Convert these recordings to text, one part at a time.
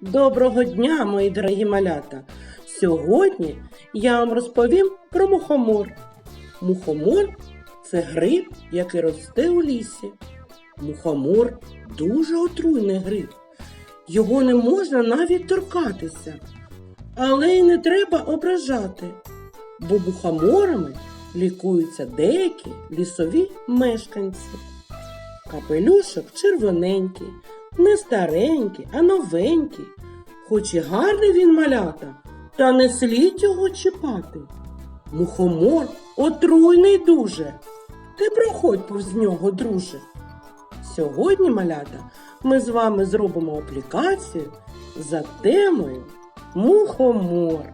Доброго дня, мої дорогі малята! Сьогодні я вам розповім про мухомор. Мухомор це гриб, який росте у лісі. Мухомор дуже отруйний гриб. Його не можна навіть торкатися, але й не треба ображати, бо мухоморами лікуються деякі лісові мешканці. Капелюшок червоненький, не старенький, а новенький. Хоч і гарний він малята, та не слід його чіпати. Мухомор отруйний дуже. Ти проходь повз нього, друже. Сьогодні, малята, ми з вами зробимо аплікацію за темою Мухомор.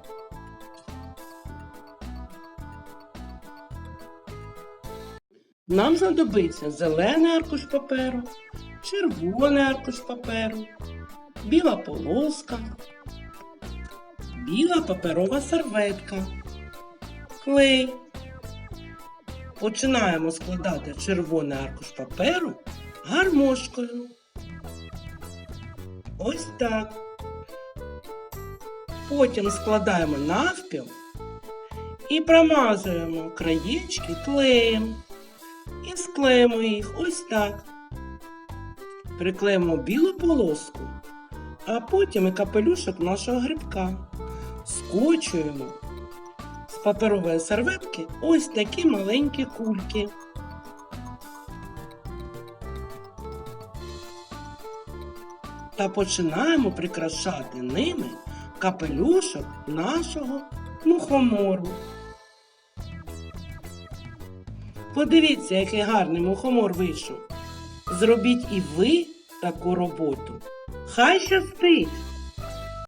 Нам знадобиться зелений аркуш паперу, червоний аркуш паперу, біла полоска, біла паперова серветка, клей. Починаємо складати червоний аркуш паперу гармошкою. Ось так. Потім складаємо навпіл і промазуємо краєчки клеєм і склеїмо їх ось так. Приклеїмо білу полоску, а потім і капелюшок нашого грибка. Скочуємо з паперової серветки ось такі маленькі кульки. Та починаємо прикрашати ними капелюшок нашого мухомору. Подивіться, який гарний мухомор вийшов. Зробіть і ви таку роботу. Хай щастить!